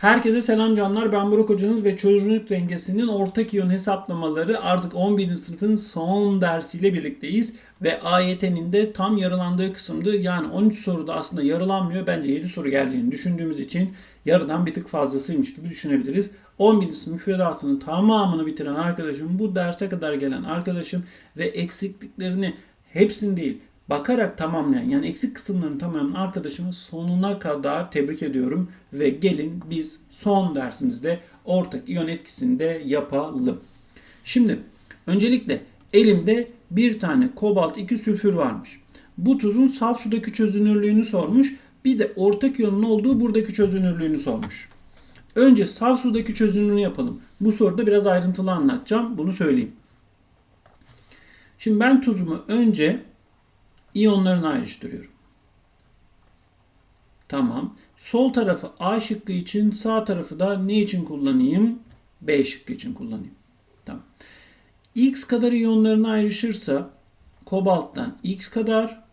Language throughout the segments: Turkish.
Herkese selam canlar. Ben Burak Hocanız ve çözünürlük dengesinin ortak iyon hesaplamaları artık 11. sınıfın son dersiyle birlikteyiz. Ve AYT'nin de tam yarılandığı kısımdı. Yani 13 soruda aslında yarılanmıyor. Bence 7 soru geleceğini düşündüğümüz için yarıdan bir tık fazlasıymış gibi düşünebiliriz. 11. sınıf müfredatının tamamını bitiren arkadaşım, bu derse kadar gelen arkadaşım ve eksikliklerini hepsini değil bakarak tamamlayan yani eksik kısımlarını tamamlayan arkadaşımı sonuna kadar tebrik ediyorum ve gelin biz son dersimizde ortak iyon etkisini de yapalım. Şimdi öncelikle elimde bir tane kobalt 2 sülfür varmış. Bu tuzun saf sudaki çözünürlüğünü sormuş. Bir de ortak iyonun olduğu buradaki çözünürlüğünü sormuş. Önce saf sudaki çözünürlüğünü yapalım. Bu soruda biraz ayrıntılı anlatacağım. Bunu söyleyeyim. Şimdi ben tuzumu önce iyonlarını ayrıştırıyorum. Tamam. Sol tarafı A şıkkı için sağ tarafı da ne için kullanayım? B şıkkı için kullanayım. Tamam. X kadar iyonlarını ayrışırsa kobalttan X kadar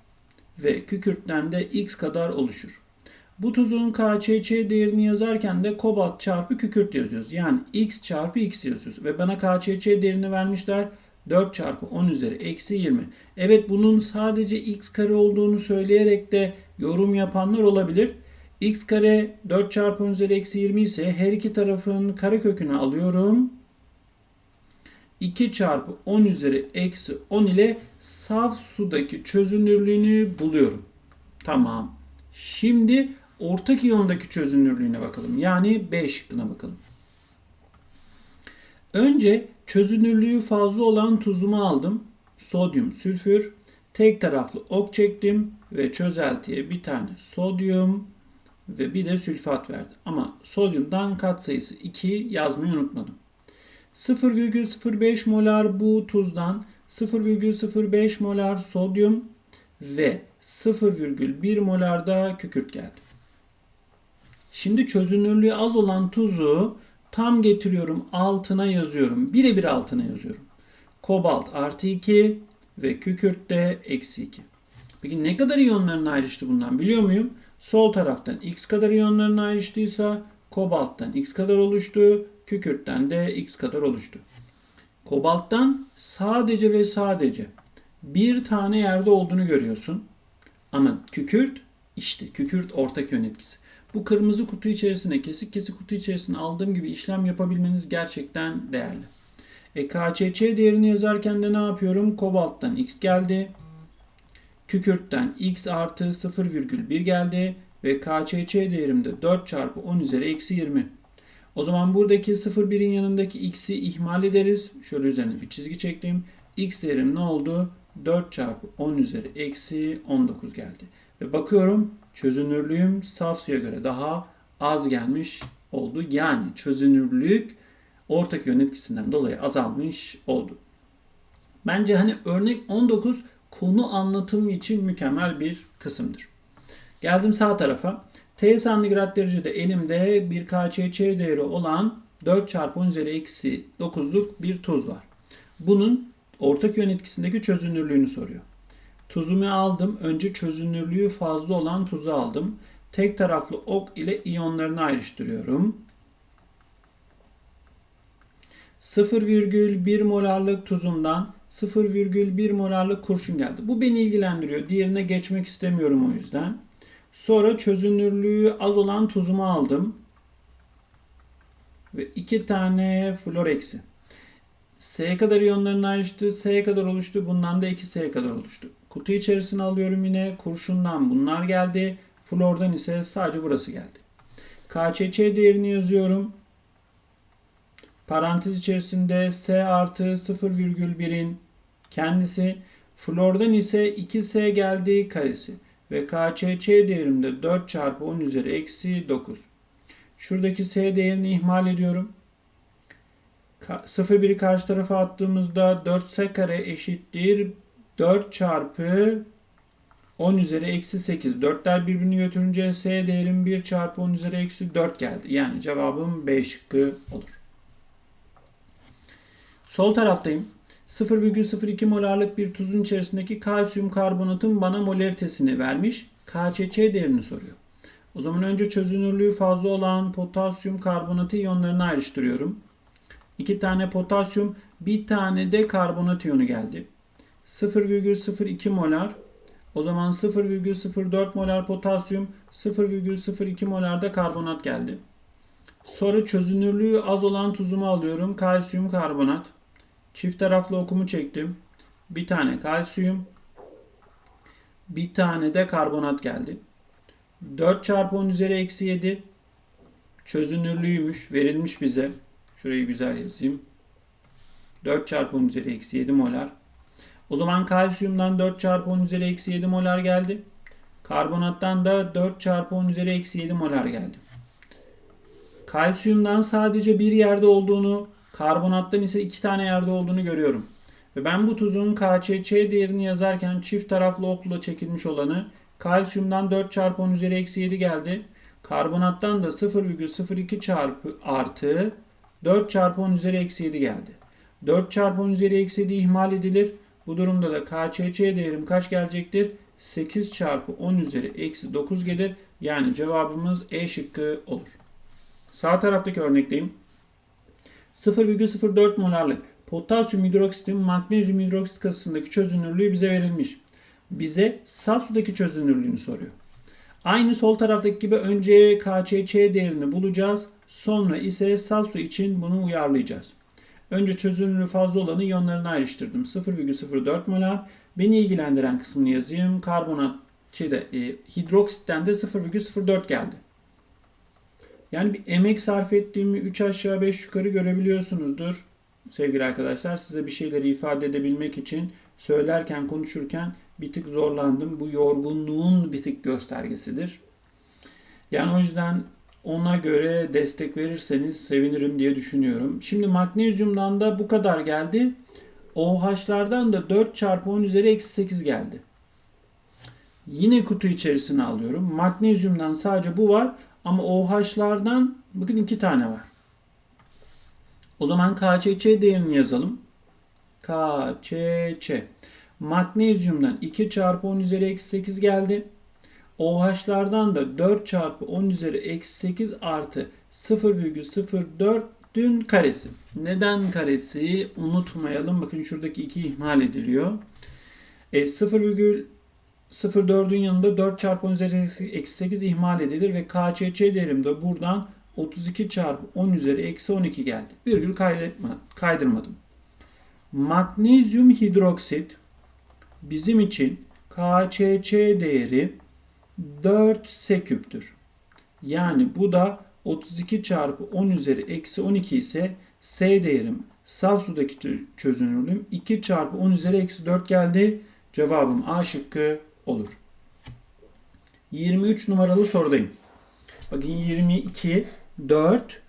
ve kükürtten de X kadar oluşur. Bu tuzun KÇÇ değerini yazarken de kobalt çarpı kükürt yazıyoruz. Yani X çarpı X yazıyoruz. Ve bana KÇÇ değerini vermişler. 4 çarpı 10 üzeri eksi 20. Evet bunun sadece x kare olduğunu söyleyerek de yorum yapanlar olabilir. x kare 4 çarpı 10 üzeri eksi 20 ise her iki tarafın kare kökünü alıyorum. 2 çarpı 10 üzeri eksi 10 ile saf sudaki çözünürlüğünü buluyorum. Tamam. Şimdi ortak iyondaki çözünürlüğüne bakalım. Yani B şıkkına bakalım. Önce çözünürlüğü fazla olan tuzumu aldım. Sodyum, sülfür. Tek taraflı ok çektim ve çözeltiye bir tane sodyum ve bir de sülfat verdi. Ama sodyumdan katsayısı 2 yazmayı unutmadım. 0,05 molar bu tuzdan 0,05 molar sodyum ve 0,1 molar da kükürt geldi. Şimdi çözünürlüğü az olan tuzu tam getiriyorum altına yazıyorum. Birebir altına yazıyorum. Kobalt artı 2 ve kükürt de eksi 2. Peki ne kadar iyonlarını ayrıştı bundan biliyor muyum? Sol taraftan x kadar iyonlarını ayrıştıysa kobalttan x kadar oluştu. Kükürtten de x kadar oluştu. Kobalttan sadece ve sadece bir tane yerde olduğunu görüyorsun. Ama kükürt işte kükürt ortak yön etkisi. Bu kırmızı kutu içerisine kesik kesik kutu içerisine aldığım gibi işlem yapabilmeniz gerçekten değerli. E, KÇÇ değerini yazarken de ne yapıyorum? Kobalttan x geldi. Kükürtten x artı 0,1 geldi. Ve KÇÇ değerim de 4 çarpı 10 üzeri eksi 20. O zaman buradaki 0,1'in yanındaki x'i ihmal ederiz. Şöyle üzerine bir çizgi çektim. x değerim ne oldu? 4 çarpı 10 üzeri eksi 19 geldi. Ve bakıyorum çözünürlüğüm saf suya göre daha az gelmiş oldu. Yani çözünürlük ortak yön etkisinden dolayı azalmış oldu. Bence hani örnek 19 konu anlatımı için mükemmel bir kısımdır. Geldim sağ tarafa. T santigrat derecede elimde bir KÇÇ değeri olan 4 çarpı 10 üzeri eksi 9'luk bir tuz var. Bunun ortak yön etkisindeki çözünürlüğünü soruyor. Tuzumu aldım. Önce çözünürlüğü fazla olan tuzu aldım. Tek taraflı ok ile iyonlarını ayrıştırıyorum. 0,1 molarlık tuzumdan 0,1 molarlık kurşun geldi. Bu beni ilgilendiriyor. Diğerine geçmek istemiyorum o yüzden. Sonra çözünürlüğü az olan tuzumu aldım. Ve iki tane flor eksi. S'ye kadar iyonların ayrıştı. S'ye kadar oluştu. Bundan da 2S'ye kadar oluştu. Kutu içerisine alıyorum yine. Kurşundan bunlar geldi. Flordan ise sadece burası geldi. KÇÇ değerini yazıyorum. Parantez içerisinde S artı 0,1'in kendisi. Flordan ise 2S geldi karesi. Ve KÇÇ değerimde 4 çarpı 10 üzeri eksi 9. Şuradaki S değerini ihmal ediyorum. 0,1'i karşı tarafa attığımızda 4S kare eşittir 4 çarpı 10 üzeri eksi 8. 4'ler birbirini götürünce S değerim 1 çarpı 10 üzeri eksi 4 geldi. Yani cevabım B şıkkı olur. Sol taraftayım. 0,02 molarlık bir tuzun içerisindeki kalsiyum karbonatın bana molaritesini vermiş. KÇÇ değerini soruyor. O zaman önce çözünürlüğü fazla olan potasyum karbonatı iyonlarını ayrıştırıyorum. 2 tane potasyum, bir tane de karbonat iyonu geldi. 0,02 molar. O zaman 0,04 molar potasyum, 0,02 molar da karbonat geldi. Sonra çözünürlüğü az olan tuzumu alıyorum. Kalsiyum karbonat. Çift taraflı okumu çektim. Bir tane kalsiyum. Bir tane de karbonat geldi. 4 çarpı 10 üzeri eksi 7 çözünürlüğüymüş. Verilmiş bize. Şurayı güzel yazayım. 4 çarpı 10 üzeri eksi 7 molar. O zaman kalsiyumdan 4 çarpı 10 üzeri eksi 7 molar geldi. Karbonattan da 4 çarpı 10 üzeri eksi 7 molar geldi. Kalsiyumdan sadece bir yerde olduğunu, karbonattan ise iki tane yerde olduğunu görüyorum. Ve ben bu tuzun KÇÇ değerini yazarken çift taraflı okla çekilmiş olanı kalsiyumdan 4 çarpı 10 üzeri eksi 7 geldi. Karbonattan da 0,02 çarpı artı 4 çarpı 10 üzeri eksi 7 geldi. 4 çarpı 10 üzeri eksi 7 ihmal edilir. Bu durumda da KÇÇ değerim kaç gelecektir? 8 çarpı 10 üzeri eksi 9 gelir. Yani cevabımız E şıkkı olur. Sağ taraftaki örnekteyim. 0,04 molarlık potasyum hidroksitin magnezyum hidroksit kasasındaki çözünürlüğü bize verilmiş. Bize saf sudaki çözünürlüğünü soruyor. Aynı sol taraftaki gibi önce KÇÇ değerini bulacağız. Sonra ise saf su için bunu uyarlayacağız. Önce çözünürlüğü fazla olanı iyonlarına ayrıştırdım. 0,04 molar. Beni ilgilendiren kısmını yazayım. Karbonat şeyde, e, hidroksitten de 0,04 geldi. Yani bir emek sarf ettiğimi 3 aşağı 5 yukarı görebiliyorsunuzdur. Sevgili arkadaşlar size bir şeyleri ifade edebilmek için söylerken konuşurken bir tık zorlandım. Bu yorgunluğun bir tık göstergesidir. Yani o yüzden ona göre destek verirseniz sevinirim diye düşünüyorum. Şimdi magnezyumdan da bu kadar geldi. OH'lardan da 4 çarpı 10 üzeri eksi 8 geldi. Yine kutu içerisine alıyorum. Magnezyumdan sadece bu var. Ama OH'lardan bakın iki tane var. O zaman KÇÇ değerini yazalım. KÇÇ. Magnezyumdan 2 çarpı 10 üzeri eksi 8 geldi. OH'lardan da 4 çarpı 10 üzeri eksi 8 artı 0,04'ün karesi. Neden karesi? Unutmayalım. Bakın şuradaki 2 ihmal ediliyor. E, 0,04'ün yanında 4 çarpı 10 üzeri eksi 8 ihmal edilir ve KÇÇ değerim de buradan 32 çarpı 10 üzeri eksi 12 geldi. Virgül kaydırmadım. Magnezyum hidroksit bizim için KÇÇ değeri 4 S küptür. Yani bu da 32 çarpı 10 üzeri eksi 12 ise S değerim saf sudaki çözünürlüğüm 2 çarpı 10 üzeri eksi 4 geldi. Cevabım A şıkkı olur. 23 numaralı sorudayım. Bakın 22, 4,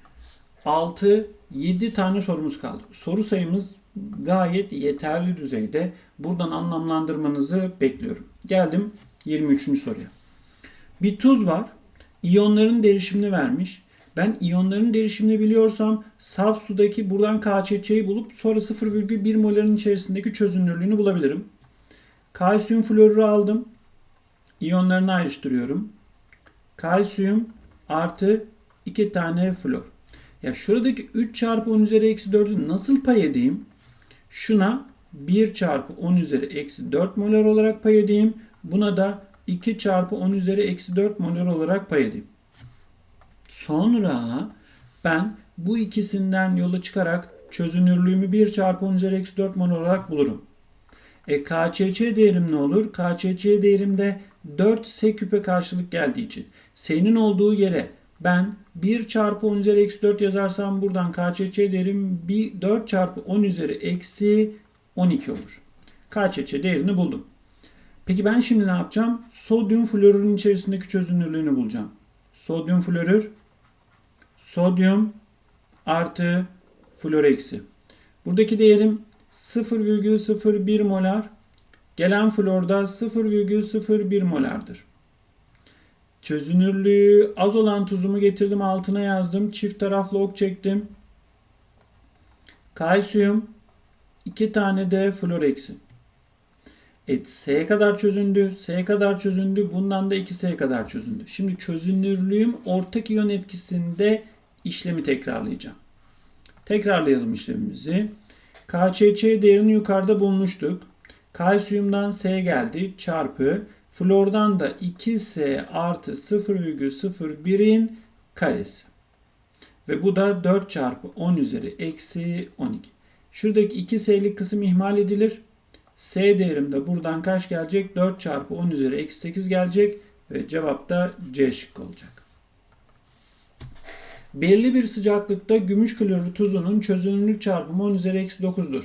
6, 7 tane sorumuz kaldı. Soru sayımız gayet yeterli düzeyde. Buradan anlamlandırmanızı bekliyorum. Geldim 23. soruya. Bir tuz var. İyonların derişimini vermiş. Ben iyonların derişimini biliyorsam saf sudaki buradan KÇÇ'yi bulup sonra 0,1 moların içerisindeki çözünürlüğünü bulabilirim. Kalsiyum florürü aldım. İyonlarını ayrıştırıyorum. Kalsiyum artı 2 tane flor. Ya şuradaki 3 çarpı 10 üzeri eksi 4'ü nasıl pay edeyim? Şuna 1 çarpı 10 üzeri eksi 4 molar olarak pay edeyim. Buna da 2 çarpı 10 üzeri eksi 4 molar olarak pay edeyim. Sonra ben bu ikisinden yola çıkarak çözünürlüğümü 1 çarpı 10 üzeri eksi 4 molar olarak bulurum. E KÇÇ değerim ne olur? KÇÇ değerim de 4 S küpe karşılık geldiği için. S'nin olduğu yere ben 1 çarpı 10 üzeri eksi 4 yazarsam buradan KÇÇ değerim 4 çarpı 10 üzeri eksi 12 olur. KÇÇ değerini buldum. Peki ben şimdi ne yapacağım? Sodyum florürün içerisindeki çözünürlüğünü bulacağım. Sodyum florür sodyum artı flor eksi. Buradaki değerim 0,01 molar. Gelen florda 0,01 molardır. Çözünürlüğü az olan tuzumu getirdim altına yazdım. Çift taraflı ok çektim. Kalsiyum 2 tane de flor eksi. Evet S'ye kadar çözündü. S'ye kadar çözündü. Bundan da 2S'ye kadar çözündü. Şimdi çözünürlüğüm ortak iyon etkisinde işlemi tekrarlayacağım. Tekrarlayalım işlemimizi. KÇÇ değerini yukarıda bulmuştuk. Kalsiyumdan S geldi çarpı flordan da 2S artı 0,01'in karesi. Ve bu da 4 çarpı 10 üzeri eksi 12. Şuradaki 2S'lik kısım ihmal edilir. S değerim de buradan kaç gelecek? 4 çarpı 10 üzeri eksi 8 gelecek. Ve cevap da C şıkkı olacak. Belli bir sıcaklıkta gümüş klorür tuzunun çözünürlük çarpımı 10 üzeri eksi 9'dur.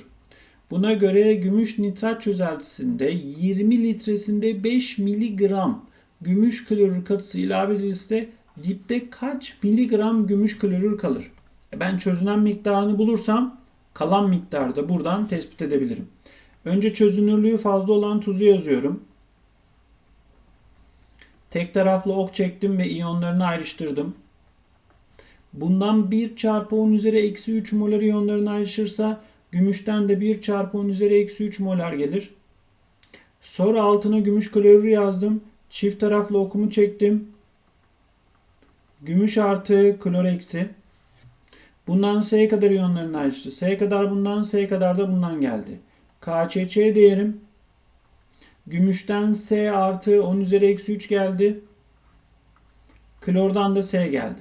Buna göre gümüş nitrat çözeltisinde 20 litresinde 5 miligram gümüş klorür katısı ilave edilirse dipte kaç miligram gümüş klorür kalır? E ben çözünen miktarını bulursam kalan miktarı da buradan tespit edebilirim. Önce çözünürlüğü fazla olan tuzu yazıyorum. Tek taraflı ok çektim ve iyonlarını ayrıştırdım. Bundan 1 çarpı 10 üzeri eksi 3 molar iyonlarını ayrışırsa gümüşten de 1 çarpı 10 üzeri eksi 3 molar gelir. Sonra altına gümüş klorürü yazdım. Çift taraflı okumu çektim. Gümüş artı klor eksi. Bundan S'ye kadar iyonların ayrıştı. S'ye kadar bundan, S'ye kadar da bundan geldi. KÇÇ değerim gümüşten S artı 10 üzeri eksi 3 geldi. Klordan da S geldi.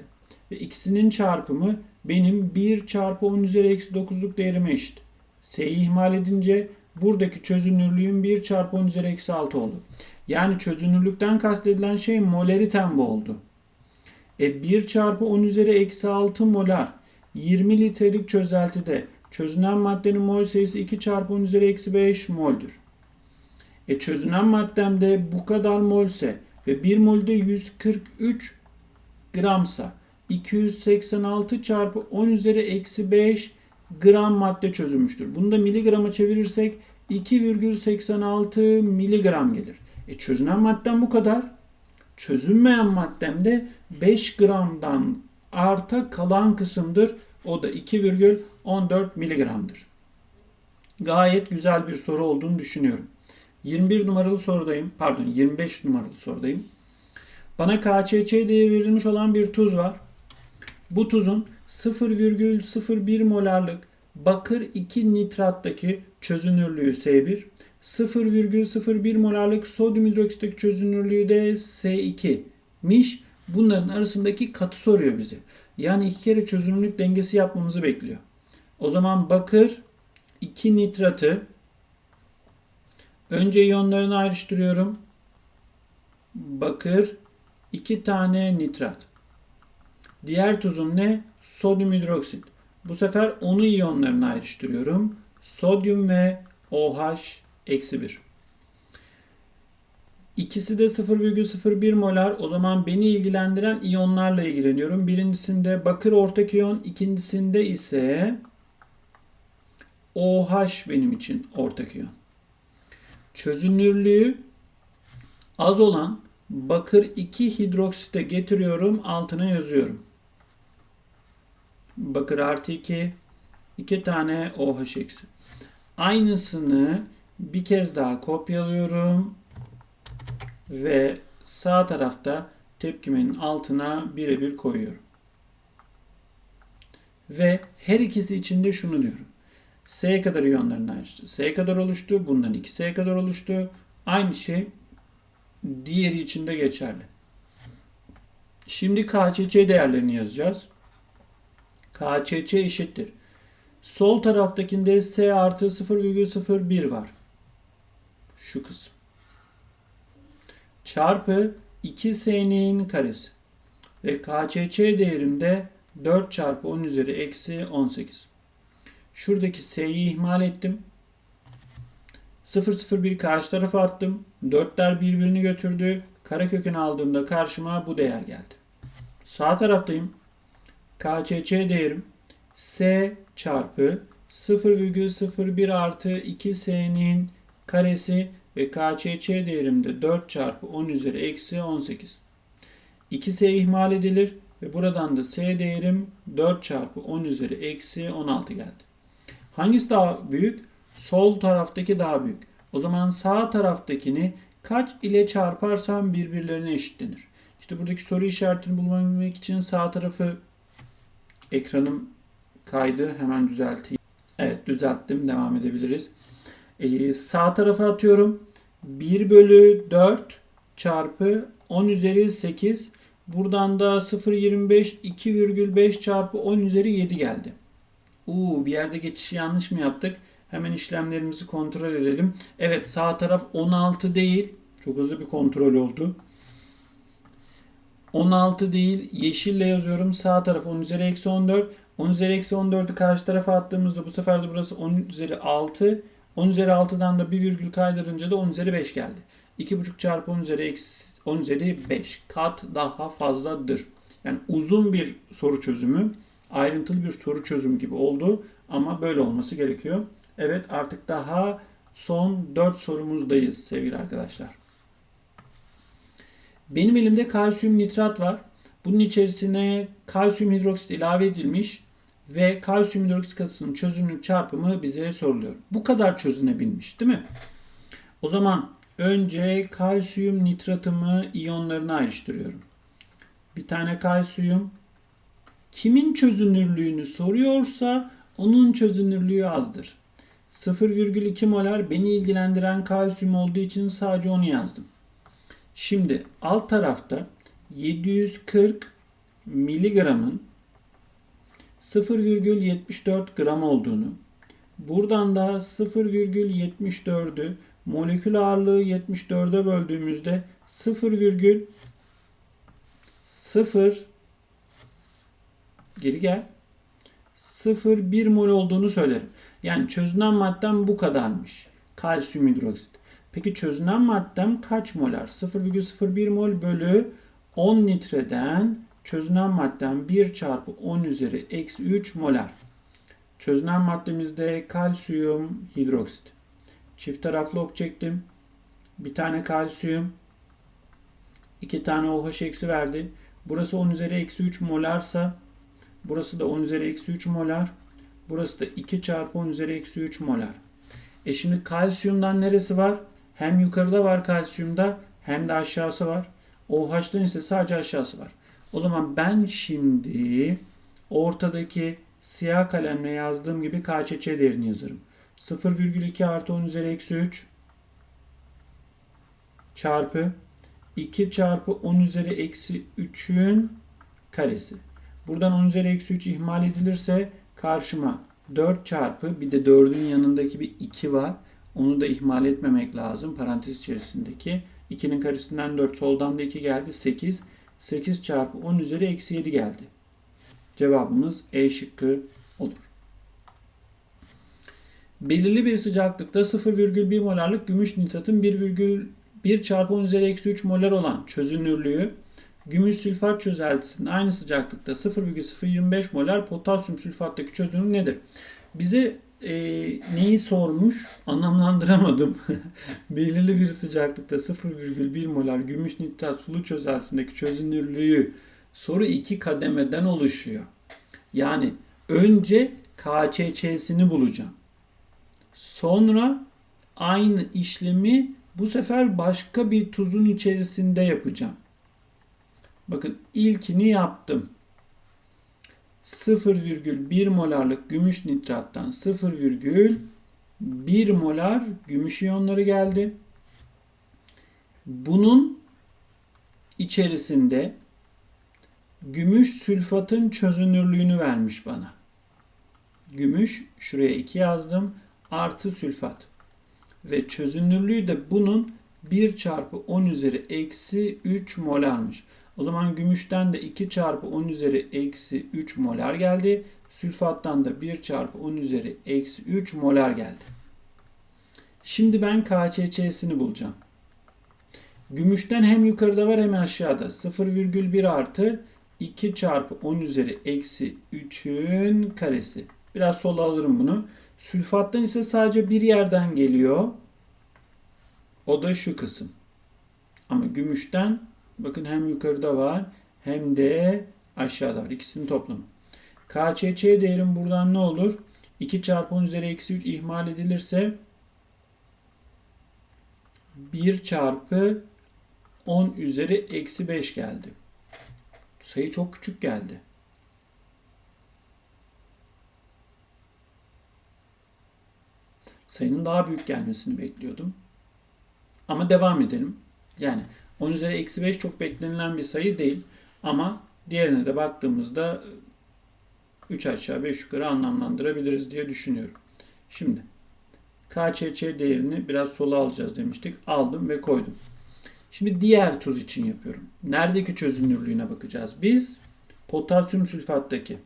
Ve ikisinin çarpımı benim 1 çarpı 10 üzeri eksi 9'luk değerime eşit. S'yi ihmal edince buradaki çözünürlüğüm 1 çarpı 10 üzeri eksi 6 oldu. Yani çözünürlükten kastedilen şey molaritem bu oldu. E 1 çarpı 10 üzeri eksi 6 molar 20 litrelik çözeltide çözünen maddenin mol sayısı 2 çarpı 10 üzeri eksi 5 moldür. E çözünen maddemde bu kadar molse ve 1 molde 143 gramsa 286 çarpı 10 üzeri eksi 5 gram madde çözülmüştür. Bunu da miligrama çevirirsek 2,86 miligram gelir. E çözünen maddem bu kadar. Çözünmeyen maddemde 5 gramdan arta kalan kısımdır. O da 2,14 miligramdır. Gayet güzel bir soru olduğunu düşünüyorum. 21 numaralı sorudayım. Pardon 25 numaralı sorudayım. Bana KÇÇ diye verilmiş olan bir tuz var. Bu tuzun 0,01 molarlık bakır 2 nitrattaki çözünürlüğü S1, 0,01 molarlık sodyum hidroksitteki çözünürlüğü de S2'miş. Bunların arasındaki katı soruyor bize. Yani iki kere çözünürlük dengesi yapmamızı bekliyor. O zaman bakır 2 nitratı önce iyonlarını ayrıştırıyorum. Bakır 2 tane nitrat. Diğer tuzum ne? Sodyum hidroksit. Bu sefer onu iyonlarına ayrıştırıyorum. Sodyum ve OH eksi 1. İkisi de 0,01 molar. O zaman beni ilgilendiren iyonlarla ilgileniyorum. Birincisinde bakır ortak iyon, ikincisinde ise OH benim için ortak iyon. Çözünürlüğü az olan bakır 2 hidroksite getiriyorum, altına yazıyorum. Bakır artı 2, 2 tane OH eksi. Aynısını bir kez daha kopyalıyorum ve sağ tarafta tepkimenin altına birebir koyuyorum. Ve her ikisi için de şunu diyorum. S kadar iyonların ayrıştı. S kadar oluştu. Bundan 2S kadar oluştu. Aynı şey diğeri için de geçerli. Şimdi KÇÇ değerlerini yazacağız. KÇÇ eşittir. Sol taraftakinde S artı 0,01 var. Şu kısım. Çarpı 2S'nin karesi. Ve KÇÇ değerimde 4 çarpı 10 üzeri eksi 18. Şuradaki S'yi ihmal ettim. 0,01 karşı tarafa attım. 4'ler birbirini götürdü. Karekökünü aldığımda karşıma bu değer geldi. Sağ taraftayım. KÇÇ değerim S çarpı 0,01 artı 2S'nin karesi ve KÇÇ değerimde 4 çarpı 10 üzeri eksi 18. 2S ihmal edilir ve buradan da S değerim 4 çarpı 10 üzeri eksi 16 geldi. Hangisi daha büyük? Sol taraftaki daha büyük. O zaman sağ taraftakini kaç ile çarparsam birbirlerine eşitlenir. İşte buradaki soru işaretini bulmak için sağ tarafı ekranım kaydı. Hemen düzelteyim. Evet düzelttim. Devam edebiliriz. Ee, sağ tarafa atıyorum. 1 bölü 4 çarpı 10 üzeri 8. Buradan da 0,25 2,5 çarpı 10 üzeri 7 geldi. Uuu bir yerde geçişi yanlış mı yaptık? Hemen işlemlerimizi kontrol edelim. Evet sağ taraf 16 değil. Çok hızlı bir kontrol oldu. 16 değil. Yeşille yazıyorum. Sağ taraf 10 üzeri eksi 14. 10 üzeri eksi 14'ü karşı tarafa attığımızda bu sefer de burası 10 üzeri 6. 10 üzeri 6'dan da bir virgül kaydırınca da 10 üzeri 5 geldi. 2,5 çarpı 10 üzeri eksi 10 üzeri 5 kat daha fazladır. Yani uzun bir soru çözümü, ayrıntılı bir soru çözümü gibi oldu ama böyle olması gerekiyor. Evet artık daha son 4 sorumuzdayız sevgili arkadaşlar. Benim elimde kalsiyum nitrat var. Bunun içerisine kalsiyum hidroksit ilave edilmiş ve kalsiyum hidroksit katısının çözünürlük çarpımı bize soruluyor. Bu kadar çözünebilmiş değil mi? O zaman önce kalsiyum nitratımı iyonlarına ayrıştırıyorum. Bir tane kalsiyum kimin çözünürlüğünü soruyorsa onun çözünürlüğü azdır. 0,2 molar beni ilgilendiren kalsiyum olduğu için sadece onu yazdım. Şimdi alt tarafta 740 miligramın 0,74 gram olduğunu, buradan da 0,74'ü molekül ağırlığı 74'e böldüğümüzde 0,0 geri gel 0,1 mol olduğunu söylerim. Yani çözünen maddem bu kadarmış. Kalsiyum hidroksit. Peki çözünen maddem kaç molar? 0,01 mol bölü 10 litreden çözünen maddem 1 çarpı 10 üzeri eksi 3 molar. Çözünen maddemizde kalsiyum hidroksit. Çift taraflı ok çektim. Bir tane kalsiyum. iki tane OH eksi verdi. Burası 10 üzeri eksi 3 molarsa burası da 10 üzeri eksi 3 molar. Burası da 2 çarpı 10 üzeri eksi 3 molar. E şimdi kalsiyumdan neresi var? Hem yukarıda var kalsiyumda hem de aşağısı var. OH'tan ise sadece aşağısı var. O zaman ben şimdi ortadaki siyah kalemle yazdığım gibi KÇÇ değerini yazarım. 0,2 artı 10 üzeri eksi 3 çarpı 2 çarpı 10 üzeri eksi 3'ün karesi. Buradan 10 üzeri eksi 3 ihmal edilirse karşıma 4 çarpı bir de 4'ün yanındaki bir 2 var. Onu da ihmal etmemek lazım parantez içerisindeki. 2'nin karesinden 4 soldan da 2 geldi 8. 8 çarpı 10 üzeri eksi 7 geldi. Cevabımız E şıkkı olur. Belirli bir sıcaklıkta 0,1 molarlık gümüş nitratın 1,1 çarpı 10 üzeri eksi 3 molar olan çözünürlüğü gümüş sülfat çözeltisinin aynı sıcaklıkta 0,025 molar potasyum sülfattaki çözünürlük nedir? Bize e, neyi sormuş anlamlandıramadım. Belirli bir sıcaklıkta 0,1 molar gümüş nitrat sulu çözeltisindeki çözünürlüğü soru iki kademeden oluşuyor. Yani önce KÇÇ'sini bulacağım. Sonra aynı işlemi bu sefer başka bir tuzun içerisinde yapacağım. Bakın ilkini yaptım. 0,1 molarlık gümüş nitrattan 0,1 molar gümüş iyonları geldi. Bunun içerisinde gümüş sülfatın çözünürlüğünü vermiş bana. Gümüş şuraya 2 yazdım artı sülfat. Ve çözünürlüğü de bunun 1 çarpı 10 üzeri eksi 3 molarmış. O zaman gümüşten de 2 çarpı 10 üzeri eksi 3 molar geldi. Sülfattan da 1 çarpı 10 üzeri eksi 3 molar geldi. Şimdi ben KÇÇ'sini bulacağım. Gümüşten hem yukarıda var hem aşağıda. 0,1 artı 2 çarpı 10 üzeri eksi 3'ün karesi. Biraz sola alırım bunu. Sülfattan ise sadece bir yerden geliyor. O da şu kısım. Ama gümüşten bakın hem yukarıda var hem de aşağıda var. İkisinin toplamı. KÇÇ değerim buradan ne olur? 2 çarpı 10 üzeri eksi 3 ihmal edilirse 1 çarpı 10 üzeri eksi 5 geldi. Sayı çok küçük geldi. Sayının daha büyük gelmesini bekliyordum. Ama devam edelim. Yani 10 üzeri eksi 5 çok beklenilen bir sayı değil. Ama diğerine de baktığımızda 3 aşağı 5 yukarı anlamlandırabiliriz diye düşünüyorum. Şimdi KÇÇ değerini biraz sola alacağız demiştik. Aldım ve koydum. Şimdi diğer tuz için yapıyorum. Neredeki çözünürlüğüne bakacağız. Biz potasyum sülfattaki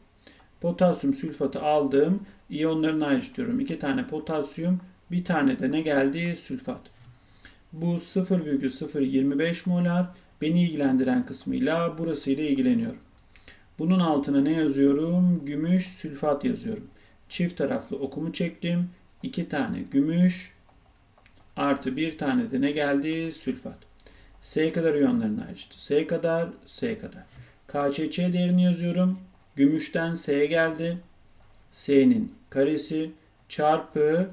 potasyum sülfatı aldığım iyonlarını ayrıştırıyorum. İki tane potasyum, bir tane de ne geldi? Sülfat. Bu 0,025 molar. Beni ilgilendiren kısmıyla burasıyla ilgileniyorum. Bunun altına ne yazıyorum? Gümüş sülfat yazıyorum. Çift taraflı okumu çektim. İki tane gümüş artı bir tane de ne geldi? Sülfat. S kadar iyonlarını ayrıştı. S kadar, S kadar. KÇÇ değerini yazıyorum. Gümüşten S geldi. S'nin karesi çarpı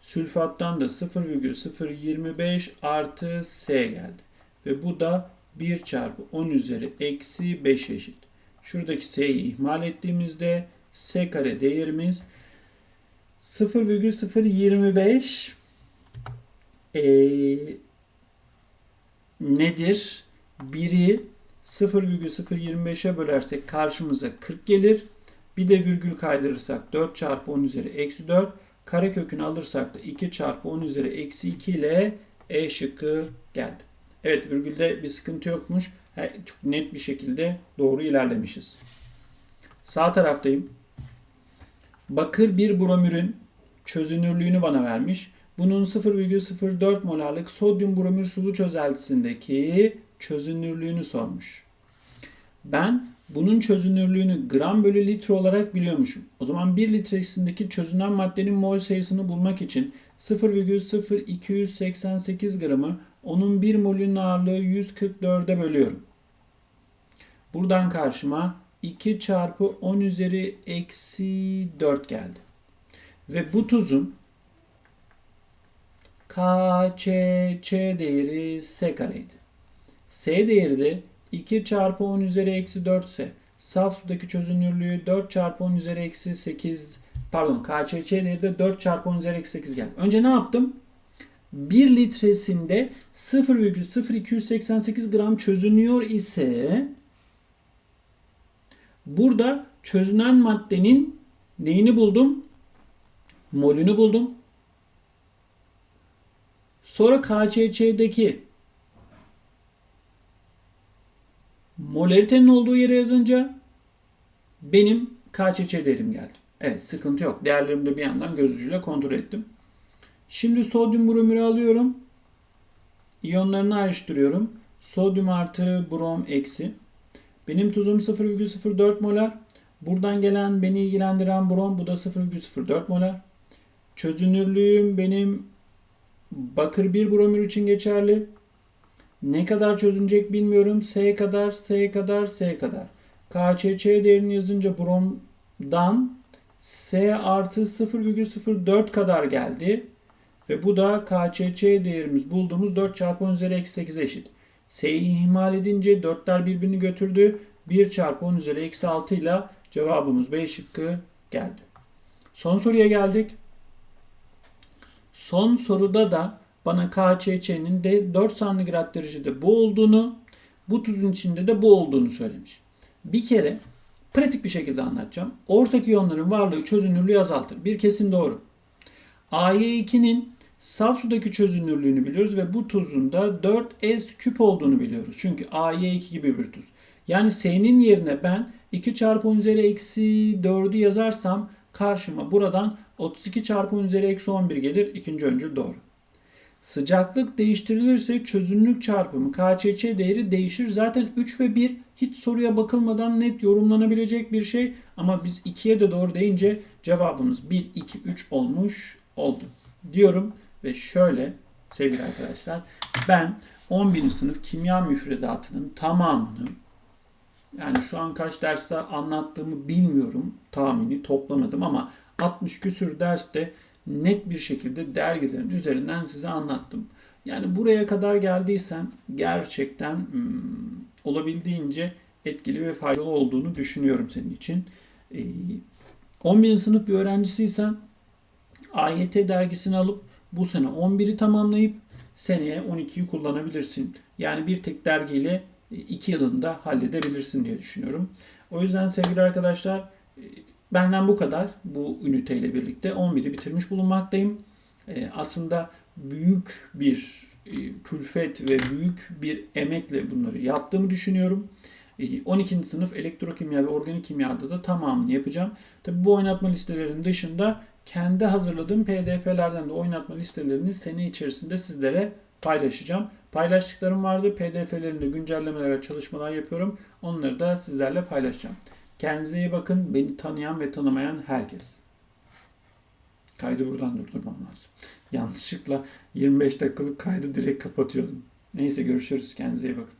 sülfattan da 0,025 artı S geldi. Ve bu da 1 çarpı 10 üzeri eksi 5 eşit. Şuradaki S'yi ihmal ettiğimizde S kare değerimiz 0,025 ee, nedir? 1'i 0,025'e bölersek karşımıza 40 gelir. Bir de virgül kaydırırsak 4 çarpı 10 üzeri eksi 4. Karekökünü alırsak da 2 çarpı 10 üzeri eksi 2 ile E şıkkı geldi. Evet virgülde bir sıkıntı yokmuş. Çok net bir şekilde doğru ilerlemişiz. Sağ taraftayım. Bakır bir bromürün çözünürlüğünü bana vermiş. Bunun 0,04 molarlık sodyum bromür sulu çözeltisindeki çözünürlüğünü sormuş. Ben bunun çözünürlüğünü gram bölü litre olarak biliyormuşum. O zaman 1 litresindeki çözünen maddenin mol sayısını bulmak için 0,0288 gramı onun 1 molünün ağırlığı 144'e bölüyorum. Buradan karşıma 2 çarpı 10 üzeri eksi 4 geldi. Ve bu tuzun KÇÇ değeri S kareydi. S değeri de 2 çarpı 10 üzeri eksi 4 ise saf sudaki çözünürlüğü 4 çarpı 10 üzeri eksi 8 pardon KÇÇ değeri de 4 çarpı 10 üzeri eksi 8 geldi. Önce ne yaptım? 1 litresinde 0,0288 gram çözünüyor ise burada çözünen maddenin neyini buldum? Molünü buldum. Sonra KÇÇ'deki molaritenin olduğu yere yazınca benim KÇÇ değerim geldi. Evet sıkıntı yok. Değerlerimi de bir yandan göz ucuyla kontrol ettim. Şimdi sodyum bromürü alıyorum. İyonlarını ayrıştırıyorum. Sodyum artı brom eksi. Benim tuzum 0,04 molar. Buradan gelen beni ilgilendiren brom bu da 0,04 molar. Çözünürlüğüm benim bakır 1 bromür için geçerli. Ne kadar çözünecek bilmiyorum. S kadar, S kadar, S kadar. KÇÇ değerini yazınca bromdan S artı 0,04 kadar geldi. Ve bu da KÇÇ değerimiz bulduğumuz 4 çarpı 10 üzeri eksi 8 eşit. S'yi ihmal edince 4'ler birbirini götürdü. 1 çarpı 10 üzeri eksi 6 ile cevabımız B şıkkı geldi. Son soruya geldik. Son soruda da bana KÇÇ'nin de 4 santigrat derecede bu olduğunu, bu tuzun içinde de bu olduğunu söylemiş. Bir kere pratik bir şekilde anlatacağım. Ortak iyonların varlığı çözünürlüğü azaltır. Bir kesin doğru. AY2'nin saf sudaki çözünürlüğünü biliyoruz ve bu tuzun da 4S küp olduğunu biliyoruz. Çünkü AY2 gibi bir tuz. Yani S'nin yerine ben 2 çarpı 10 üzeri eksi 4'ü yazarsam karşıma buradan 32 çarpı 10 üzeri eksi 11 gelir. İkinci öncül doğru. Sıcaklık değiştirilirse çözünürlük çarpımı KÇÇ değeri değişir. Zaten 3 ve 1 hiç soruya bakılmadan net yorumlanabilecek bir şey. Ama biz 2'ye de doğru deyince cevabımız 1, 2, 3 olmuş oldu. Diyorum ve şöyle sevgili arkadaşlar ben 11. sınıf kimya müfredatının tamamını yani şu an kaç derste anlattığımı bilmiyorum tahmini toplamadım ama 60 küsür derste net bir şekilde dergilerin üzerinden size anlattım. Yani buraya kadar geldiysen gerçekten hmm, olabildiğince etkili ve faydalı olduğunu düşünüyorum senin için. Ee, 11. sınıf bir öğrencisiysen AYT dergisini alıp bu sene 11'i tamamlayıp seneye 12'yi kullanabilirsin. Yani bir tek dergiyle 2 yılında halledebilirsin diye düşünüyorum. O yüzden sevgili arkadaşlar e, benden bu kadar bu üniteyle birlikte 11'i bitirmiş bulunmaktayım. E, Aslında büyük bir e, külfet ve büyük bir emekle bunları yaptığımı düşünüyorum. E, 12. sınıf elektrokimya ve organik kimyada da tamamını yapacağım. Tabi bu oynatma listelerinin dışında kendi hazırladığım pdf'lerden de oynatma listelerini sene içerisinde sizlere paylaşacağım. Paylaştıklarım vardı. pdf'lerinde güncellemeler ve çalışmalar yapıyorum. Onları da sizlerle paylaşacağım. Kendinize iyi bakın. Beni tanıyan ve tanımayan herkes. Kaydı buradan durdurmam lazım. Yanlışlıkla 25 dakikalık kaydı direkt kapatıyordum. Neyse görüşürüz. Kendinize iyi bakın.